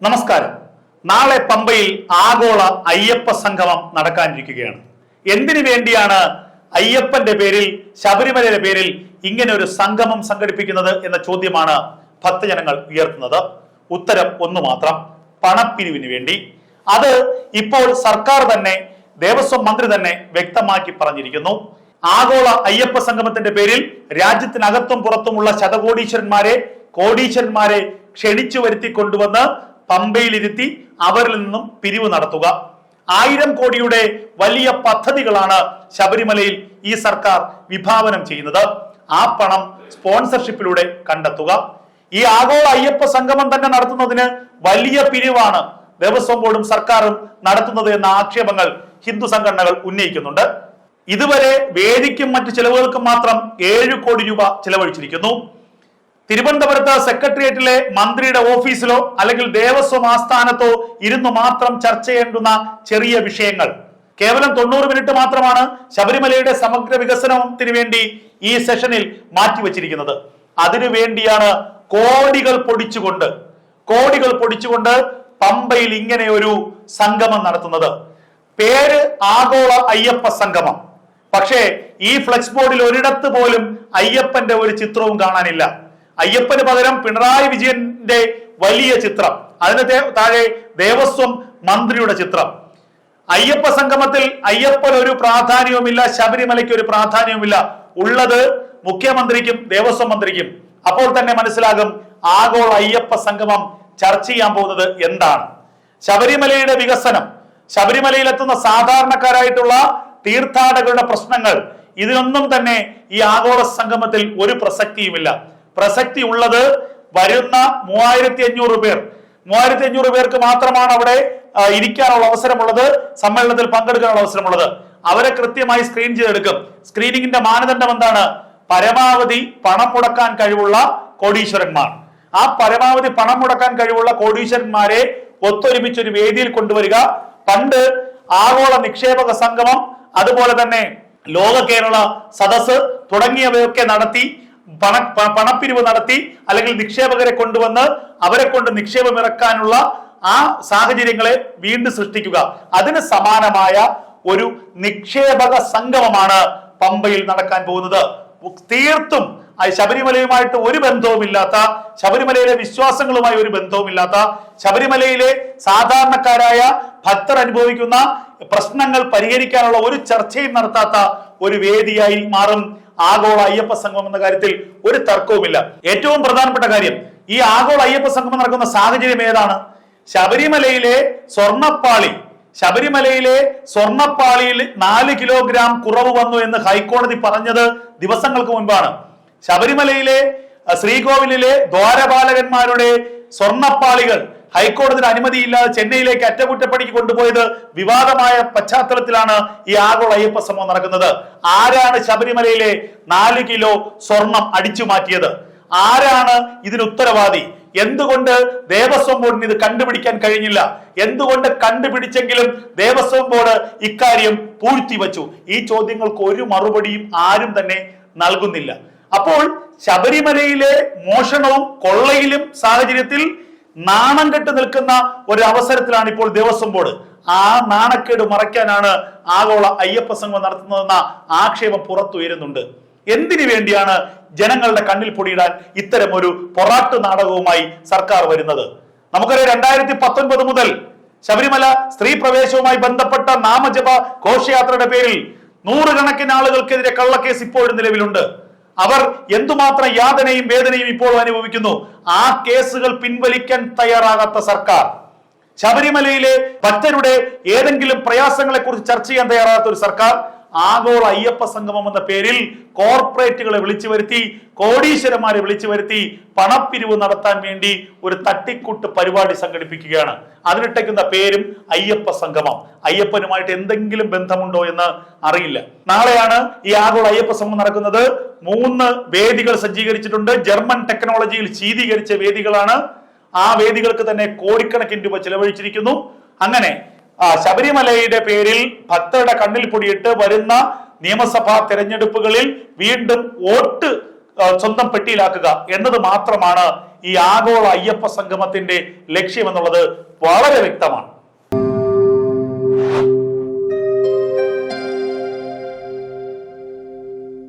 നമസ്കാരം. നാളെ പമ്പയിൽ ആഗോള അയ്യപ്പ സംഗമം നടക്കാനിരിക്കുകയാണ്. എന്തിനു വേണ്ടിയാണ് അയ്യപ്പന്റെ പേരിൽ ശബരിമലയുടെ പേരിൽ ഇങ്ങനെ ഒരു സംഗമം സംഘടിപ്പിക്കുന്നത് എന്ന ചോദ്യമാണ് ഭക്തജനങ്ങൾ ഉയർത്തുന്നത്. ഉത്തരം ഒന്നു മാത്രം പണപ്പിരിവിന് വേണ്ടി. അത് ഇപ്പോൾ സർക്കാർ തന്നെ ദേവസ്വം മന്ത്രി തന്നെ വ്യക്തമാക്കി പറഞ്ഞിരിക്കുന്നു. ആഗോള അയ്യപ്പ സംഗമത്തിന്റെ പേരിൽ രാജ്യത്തിനകത്തും പുറത്തുമുള്ള ശതകോടീശ്വരന്മാരെ കോടീശ്വരന്മാരെ ക്ഷണിച്ചു വരുത്തി കൊണ്ടുവന്ന് പമ്പയിലിരുത്തി അവരിൽ നിന്നും പിരിവ് നടത്തുക. ആയിരം കോടിയുടെ വലിയ പദ്ധതികളാണ് ശബരിമലയിൽ ഈ സർക്കാർ വിഭാവനം ചെയ്യുന്നത്. ആ പണം സ്പോൺസർഷിപ്പിലൂടെ കണ്ടെത്തുക. ഈ ആഗോള അയ്യപ്പ സംഗമം തന്നെ നടത്തുന്നതിന് വലിയ പിരിവാണ് ദേവസ്വം ബോർഡും സർക്കാരും നടത്തുന്നത് എന്ന ആക്ഷേപങ്ങൾ ഹിന്ദു സംഘടനകൾ ഉന്നയിക്കുന്നുണ്ട്. ഇതുവരെ വേദിക്കും മറ്റു ചെലവുകൾക്കും മാത്രം ഏഴ് കോടി രൂപ ചെലവഴിച്ചിരിക്കുന്നു. തിരുവനന്തപുരത്ത് സെക്രട്ടേറിയറ്റിലെ മന്ത്രിയുടെ ഓഫീസിലോ അല്ലെങ്കിൽ ദേവസ്വം ആസ്ഥാനത്തോ ഇരുന്ന് മാത്രം ചർച്ച ചെയ്യേണ്ടുന്ന ചെറിയ വിഷയങ്ങൾ. കേവലം തൊണ്ണൂറ് മിനിറ്റ് മാത്രമാണ് ശബരിമലയുടെ സമഗ്ര വികസനത്തിന് വേണ്ടി ഈ സെഷനിൽ മാറ്റിവെച്ചിരിക്കുന്നത്. അതിനു വേണ്ടിയാണ് കോടികൾ പൊടിച്ചുകൊണ്ട് കോടികൾ പൊടിച്ചുകൊണ്ട് പമ്പയിൽ ഇങ്ങനെ ഒരു സംഗമം നടത്തുന്നത്. പേര് ആഗോള അയ്യപ്പ സംഗമം. പക്ഷേ ഈ ഫ്ലെക്സ് ബോർഡിൽ ഒരിടത്ത് പോലും അയ്യപ്പന്റെ ഒരു ചിത്രവും കാണാനില്ല. അയ്യപ്പന് പകരം പിണറായി വിജയന്റെ വലിയ ചിത്രം അതിന് താഴെ ദേവസ്വം മന്ത്രിയുടെ ചിത്രം. അയ്യപ്പ സംഗമത്തിൽ അയ്യപ്പൻ ഒരു പ്രാധാന്യവുമില്ല ശബരിമലയ്ക്ക് ഒരു പ്രാധാന്യവുമില്ല. ഉള്ളത് മുഖ്യമന്ത്രിക്കും ദേവസ്വം മന്ത്രിക്കും. അപ്പോൾ തന്നെ മനസ്സിലാകും ആഗോള അയ്യപ്പ സംഗമം ചർച്ച ചെയ്യാൻ പോകുന്നത് എന്താണ്. ശബരിമലയുടെ വികസനം ശബരിമലയിൽ എത്തുന്ന സാധാരണക്കാരായിട്ടുള്ള തീർത്ഥാടകരുടെ പ്രശ്നങ്ങൾ ഇതിനൊന്നും തന്നെ ഈ ആഗോള സംഗമത്തിൽ ഒരു പ്രസക്തിയുമില്ല. പ്രസക്തി ഉള്ളത് വരുന്ന മൂവായിരത്തി അഞ്ഞൂറ് പേർ. മൂവായിരത്തി അഞ്ഞൂറ് പേർക്ക് മാത്രമാണ് അവിടെ ഇരിക്കാനുള്ള അവസരമുള്ളത് സമ്മേളനത്തിൽ പങ്കെടുക്കാനുള്ള അവസരമുള്ളത്. അവരെ കൃത്യമായി സ്ക്രീൻ ചെയ്തെടുക്കും. സ്ക്രീനിങ്ങിന്റെ മാനദണ്ഡം എന്താണ്? പരമാവധി പണം മുടക്കാൻ കഴിവുള്ള കോടീശ്വരന്മാർ. ആ പരമാവധി പണം മുടക്കാൻ കഴിവുള്ള കോടീശ്വരന്മാരെ ഒത്തൊരുമിച്ച് ഒരു വേദിയിൽ കൊണ്ടുവരിക. പണ്ട് ആഗോള നിക്ഷേപക സംഗമം അതുപോലെ തന്നെ ലോക കേരള സദസ് തുടങ്ങിയവയൊക്കെ നടത്തി പണ പണപ്പിരിവ് നടത്തി അല്ലെങ്കിൽ നിക്ഷേപകരെ കൊണ്ടുവന്ന് അവരെ കൊണ്ട് നിക്ഷേപം ഇറക്കാനുള്ള ആ സാഹചര്യങ്ങളെ വീണ്ടും സൃഷ്ടിക്കുക. അതിന് സമാനമായ ഒരു നിക്ഷേപക സംഗമമാണ് പമ്പയിൽ നടക്കാൻ പോകുന്നത്. തീർത്തും ശബരിമലയുമായിട്ട് ഒരു ബന്ധവുമില്ലാത്ത ശബരിമലയിലെ വിശ്വാസങ്ങളുമായി ഒരു ബന്ധവുമില്ലാത്ത ശബരിമലയിലെ സാധാരണക്കാരായ ഭക്തർ അനുഭവിക്കുന്ന പ്രശ്നങ്ങൾ പരിഹരിക്കാനുള്ള ഒരു ചർച്ചയും നടത്താത്ത ഒരു വേദിയായി മാറും. ആഗോള അയ്യപ്പ സംഗമം എന്ന കാര്യത്തിൽ ഒരു തർക്കവുമില്ല. ഏറ്റവും പ്രധാനപ്പെട്ട കാര്യം ഈ ആഗോള അയ്യപ്പ സംഗമം നടക്കുന്ന സാഹചര്യം ഏതാണ്? ശബരിമലയിലെ സ്വർണപ്പാളി ശബരിമലയിലെ സ്വർണപ്പാളിയിൽ നാല് കിലോഗ്രാം കുറവ് വന്നു എന്ന് ഹൈക്കോടതി പറഞ്ഞത് ദിവസങ്ങൾക്ക് മുൻപാണ്. ശബരിമലയിലെ ശ്രീകോവിലിലെ ദ്വാരപാലകന്മാരുടെ സ്വർണപ്പാളികൾ ഹൈക്കോടതിയുടെ അനുമതിയില്ലാതെ ചെന്നൈയിലേക്ക് അറ്റകുറ്റപ്പണിക്ക് കൊണ്ടുപോയത് വിവാദമായ പശ്ചാത്തലത്തിലാണ് ഈ ആഗോള അയ്യപ്പ ശ്രമം നടക്കുന്നത്. ആരാണ് ശബരിമലയിലെ നാല് കിലോ സ്വർണം അടിച്ചു മാറ്റിയത്? ആരാണ് ഇതിന് ഉത്തരവാദി? എന്തുകൊണ്ട് ദേവസ്വം ബോർഡിന് ഇത് കണ്ടുപിടിക്കാൻ കഴിഞ്ഞില്ല? എന്തുകൊണ്ട് കണ്ടുപിടിച്ചെങ്കിലും ദേവസ്വം ബോർഡ് ഇക്കാര്യം പൂഴ്ത്തി വച്ചു ഈ ചോദ്യങ്ങൾക്ക് ഒരു മറുപടിയും ആരും തന്നെ നൽകുന്നില്ല. അപ്പോൾ ശബരിമലയിലെ മോഷണവും കൊള്ളയിലും സാഹചര്യത്തിൽ നാണം കെട്ട് നിൽക്കുന്ന ഒരു അവസരത്തിലാണ് ഇപ്പോൾ ദേവസ്വം ബോർഡ്. ആ നാണക്കേട് മറയ്ക്കാനാണ് ആഗോള അയ്യപ്പ സംഘം നടത്തുന്നതെന്ന ആക്ഷേപം പുറത്തുയരുന്നുണ്ട്. എന്തിനു വേണ്ടിയാണ് ജനങ്ങളുടെ കണ്ണിൽ പൊടിയിടാൻ ഇത്തരം ഒരു പൊറാട്ട് നാടകവുമായി സർക്കാർ വരുന്നത്? നമുക്കറിയാം രണ്ടായിരത്തി പത്തൊൻപത് മുതൽ ശബരിമല സ്ത്രീ പ്രവേശവുമായി ബന്ധപ്പെട്ട നാമജപ ഘോഷയാത്രയുടെ പേരിൽ നൂറുകണക്കിന് ആളുകൾക്കെതിരെ കള്ളക്കേസ് ഇപ്പോഴും നിലവിലുണ്ട്. അവർ എന്തുമാത്രം യാതനയും വേദനയും ഇപ്പോൾ അനുഭവിക്കുന്നു? ആ കേസുകൾ പിൻവലിക്കാൻ തയ്യാറാകാത്ത സർക്കാർ. ശബരിമലയിലെ ഭക്തരുടെ ഏതെങ്കിലും പ്രയാസങ്ങളെ കുറിച്ച് ചർച്ച ചെയ്യാൻ തയ്യാറാകാത്ത ഒരു സർക്കാർ ആഗോള അയ്യപ്പ സംഗമം എന്ന പേരിൽ കോർപ്പറേറ്റുകളെ വിളിച്ചു വരുത്തി കോടീശ്വരന്മാരെ വിളിച്ചു വരുത്തി പണപ്പിരിവ് നടത്താൻ വേണ്ടി ഒരു തട്ടിക്കൂട്ട് പരിപാടി സംഘടിപ്പിക്കുകയാണ്. അതിനിട്ടയ്ക്കുന്ന പേരും അയ്യപ്പ സംഗമം. അയ്യപ്പനുമായിട്ട് എന്തെങ്കിലും ബന്ധമുണ്ടോ എന്ന് അറിയില്ല. നാളെയാണ് ഈ ആഗോള അയ്യപ്പ സംഗമം നടക്കുന്നത്. മൂന്ന് വേദികൾ സജ്ജീകരിച്ചിട്ടുണ്ട്. ജർമ്മൻ ടെക്നോളജിയിൽ ശീതീകരിച്ച വേദികളാണ്. ആ വേദികൾക്ക് തന്നെ കോടിക്കണക്കിന് രൂപ ചെലവഴിച്ചിരിക്കുന്നു. അങ്ങനെ ശബരിമലയുടെ പേരിൽ ഭക്തരുടെ കണ്ണിൽ പൊടിയിട്ട് വരുന്ന നിയമസഭാ തെരഞ്ഞെടുപ്പുകളിൽ വീണ്ടും വോട്ട് സ്വന്തം പെട്ടിയിലാക്കുക എന്നത് മാത്രമാണ് ഈ ആഗോള അയ്യപ്പ സംഗമത്തിന്റെ ലക്ഷ്യമെന്നുള്ളത് വളരെ വ്യക്തമാണ്. You.